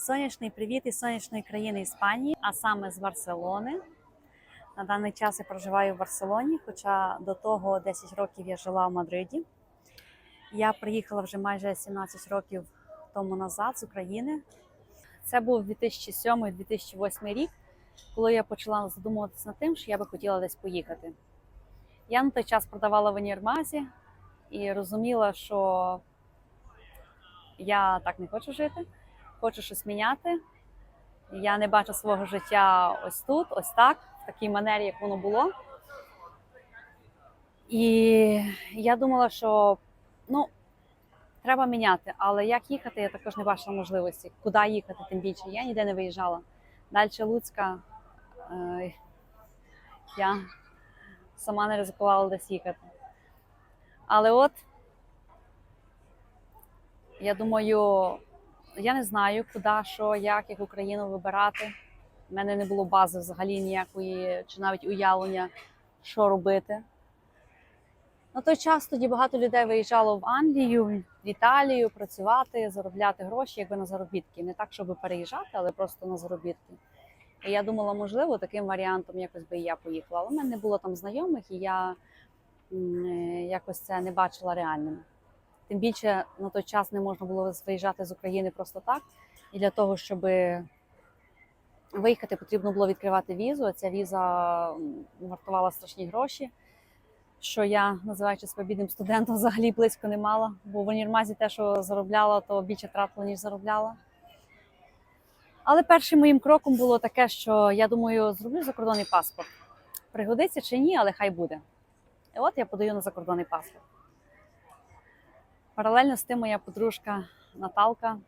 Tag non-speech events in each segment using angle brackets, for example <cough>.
Сонячний привіт із сонячної країни Іспанії, а саме з Барселони. На даний час я проживаю в Барселоні, хоча до того 10 років я жила в Мадриді. Я приїхала вже майже 17 років тому назад з України. Це був 2007-2008 рік, коли я почала задумуватися над тим, що я би хотіла десь поїхати. Я на той час продавала в універмазі і розуміла, що я так не хочу жити, хочу щось міняти. Я не бачу свого життя ось тут, ось так, в такій манері, як воно було. І я думала, що ну, треба міняти, але як їхати, я також не бачила можливості. Куди їхати, тим більше. Я ніде не виїжджала. Далі Луцька е, я сама не ризикувала десь їхати. Але от я думаю, я не знаю, куди, що, як, яку країну вибирати. У мене не було бази взагалі ніякої, чи навіть уявлення, що робити. На той час тоді багато людей виїжджало в Англію, в Італію працювати, заробляти гроші, якби на заробітки. Не так, щоб переїжджати, але просто на заробітки. І я думала, можливо, таким варіантом якось би і я поїхала. Але в мене не було там знайомих, і я е, якось це не бачила реальним. Тим більше на той час не можна було виїжджати з України просто так. І для того, щоб виїхати, потрібно було відкривати візу. Ця віза вартувала страшні гроші, що я, називаючи себе бідним студентом, взагалі близько не мала. Бо в універмазі те, що заробляла, то більше тратила, ніж заробляла. Але першим моїм кроком було таке, що я думаю, зроблю закордонний паспорт. Пригодиться чи ні, але хай буде. І от я подаю на закордонний паспорт. Паралельно з тим моя подружка Наталка.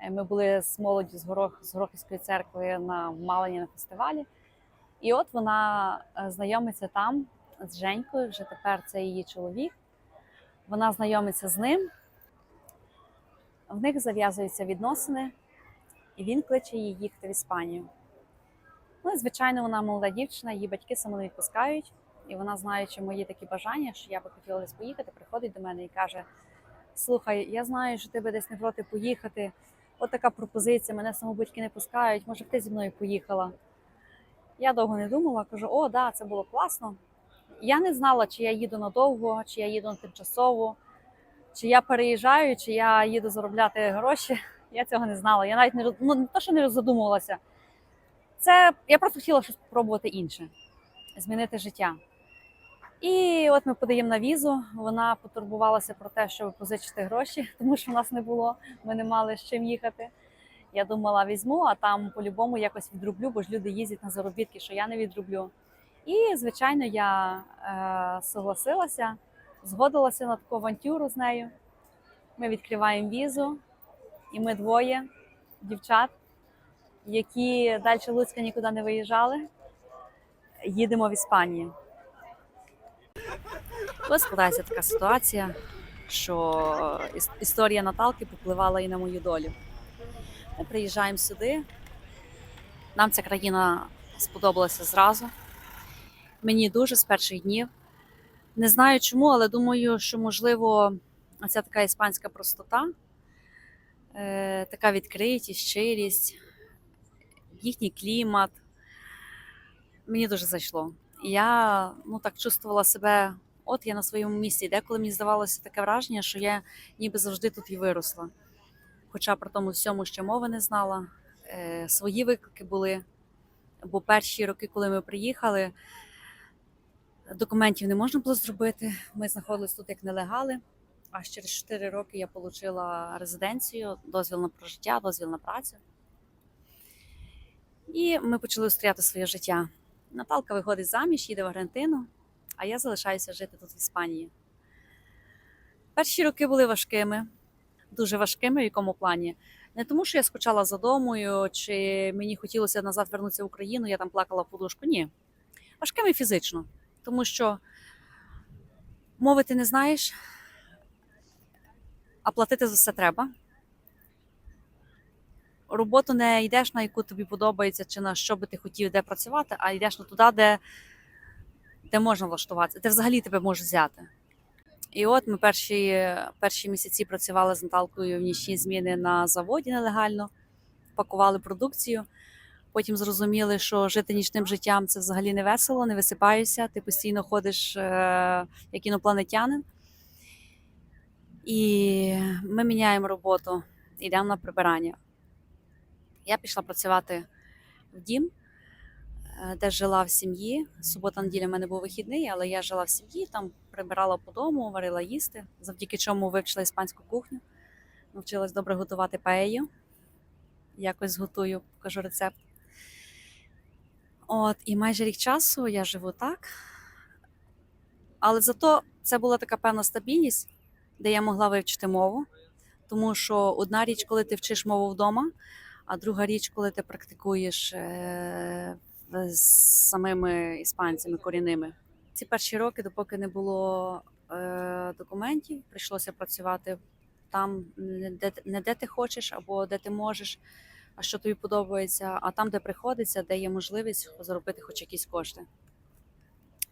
е, Ми були з молоді з, Горох, з Горохівської церкви на Малині на фестивалі. І от вона е, знайомиться там з Женькою, вже тепер це її чоловік. Вона знайомиться з ним. В них зав'язуються відносини, і він кличе її їхати в Іспанію. Ну, і, звичайно, вона молода дівчина, її батьки саме не відпускають. І вона, знаючи мої такі бажання, що я би хотіла десь поїхати, приходить до мене і каже: Слухай, я знаю, що ти би десь не проти поїхати. От така пропозиція, мене саме батьки не пускають, може б ти зі мною поїхала. Я довго не думала, кажу: о, да, це було класно. Я не знала, чи я їду надовго, чи я їду на тимчасово, чи я переїжджаю, чи я їду заробляти гроші. Я цього не знала. Я навіть не ну, не то, що не задумувалася. Це я просто хотіла щось спробувати інше, змінити життя. І от ми подаємо на візу. Вона потурбувалася про те, щоб позичити гроші, <laughs> тому що в нас не було, ми не мали з чим їхати. Я думала, візьму, а там по-любому якось відрублю, бо ж люди їздять на заробітки, що я не відрублю. І, звичайно, я е, согласилася, згодилася на таку авантюру з нею. Ми відкриваємо візу, і ми двоє дівчат, які далі Луцька нікуди не виїжджали, їдемо в Іспанію. Ось складається така ситуація, що історія Наталки попливала і на мою долю. Ми приїжджаємо сюди. Нам ця країна сподобалася зразу. Мені дуже з перших днів. Не знаю чому, але думаю, що можливо оця така іспанська простота, е, така відкритість, щирість, їхній клімат. Мені дуже зайшло. Я ну, так чувствувала себе, от я на своєму місці. Деколи мені здавалося таке враження, що я ніби завжди тут і виросла. Хоча при тому всьому ще мови не знала, е, свої виклики були. Бо перші роки, коли ми приїхали, документів не можна було зробити. Ми знаходились тут як нелегали. Аж через 4 роки я отримала резиденцію, дозвіл на прожиття, дозвіл на працю. І ми почали устріляти своє життя. Наталка виходить заміж, їде в Аргентину, а я залишаюся жити тут в Іспанії. Перші роки були важкими, дуже важкими, в якому плані. Не тому, що я скучала за домою, чи мені хотілося назад вернутися в Україну, я там плакала в подушку. Ні. Важкими фізично, тому що мови ти не знаєш, а платити за все треба. Роботу не йдеш, на яку тобі подобається, чи на що би ти хотів, де працювати, а йдеш на туди, де, де можна влаштуватися, де взагалі тебе можуть взяти. І от ми перші, перші місяці працювали з Наталкою в нічні зміни на заводі нелегально. пакували продукцію. Потім зрозуміли, що жити нічним життям це взагалі не весело, не висипаєшся, ти постійно ходиш е, як інопланетянин. І ми міняємо роботу, йдемо на прибирання. Я пішла працювати в дім, де жила в сім'ї. Субота неділя в мене був вихідний, але я жила в сім'ї, там прибирала по дому, варила їсти, завдяки чому вивчила іспанську кухню. Навчилась добре готувати паею. Якось зготую, покажу рецепт. От, і майже рік часу я живу так. Але зато це була така певна стабільність, де я могла вивчити мову. Тому що одна річ, коли ти вчиш мову вдома, а друга річ, коли ти практикуєш е, з самими іспанцями корінними. Ці перші роки, допоки не було е, документів, прийшлося працювати там, де, не де ти хочеш або де ти можеш, а що тобі подобається, а там, де приходиться, де є можливість заробити хоч якісь кошти.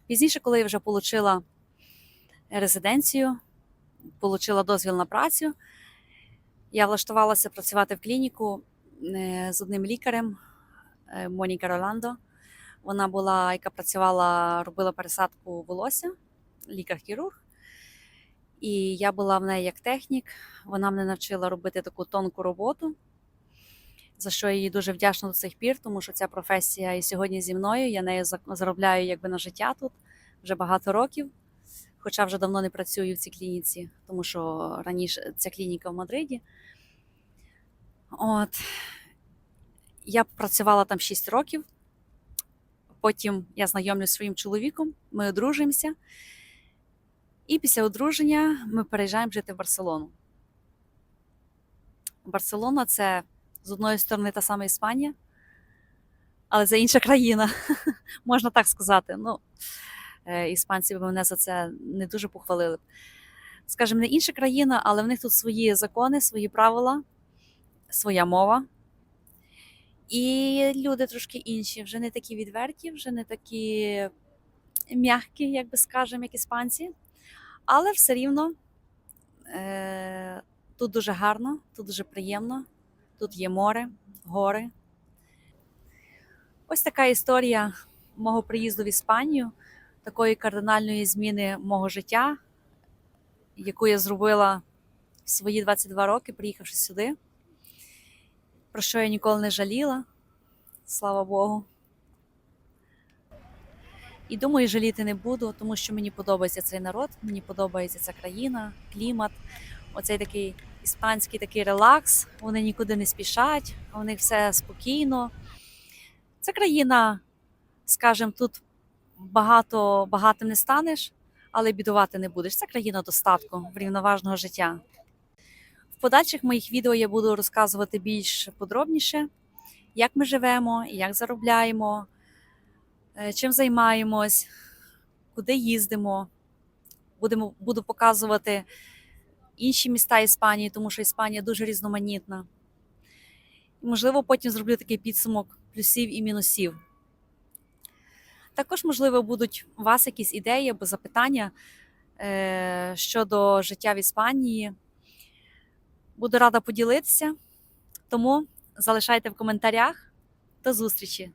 Пізніше, коли я вже отримала резиденцію, отримала дозвіл на працю, я влаштувалася працювати в клініку е, з одним лікарем е, Моніка Роландо. Вона була, яка працювала, робила пересадку волосся, лікар-хірург. І я була в неї як технік. Вона мене навчила робити таку тонку роботу, за що я їй дуже вдячна до цих пір, тому що ця професія і сьогодні зі мною. Я нею заробляю якби на життя тут вже багато років. Хоча вже давно не працюю в цій клініці, тому що раніше ця клініка в Мадриді. От. Я працювала там 6 років. Потім я знайомлюсь своїм чоловіком, ми одружуємося. І після одруження ми переїжджаємо жити в Барселону. Барселона це з одної сторони та сама Іспанія, але це інша країна, <laughs> можна так сказати. Ну, е, іспанці б мене за це не дуже похвалили. б. Скажімо, не інша країна, але в них тут свої закони, свої правила, своя мова. І люди трошки інші, вже не такі відверті, вже не такі м'які, як би скажемо, як іспанці. Але все рівно е, тут дуже гарно, тут дуже приємно, тут є море, гори. Ось така історія мого приїзду в Іспанію, такої кардинальної зміни мого життя, яку я зробила в свої 22 роки, приїхавши сюди, про що я ніколи не жаліла, слава Богу. І думаю, жаліти не буду, тому що мені подобається цей народ, мені подобається ця країна, клімат, оцей такий іспанський такий релакс. Вони нікуди не спішать, у них все спокійно. Це країна, скажімо, тут багато багатим не станеш, але бідувати не будеш. Це країна достатку, врівноважного життя. Подальших моїх відео я буду розказувати більш подробніше, як ми живемо, як заробляємо е, чим займаємось, куди їздимо. Будемо, буду показувати інші міста Іспанії, тому що Іспанія дуже різноманітна. Можливо, потім зроблю такий підсумок плюсів і мінусів. Також, можливо, будуть у вас якісь ідеї або запитання е, щодо життя в Іспанії. Буду рада поділитися, тому залишайте в коментарях. До зустрічі!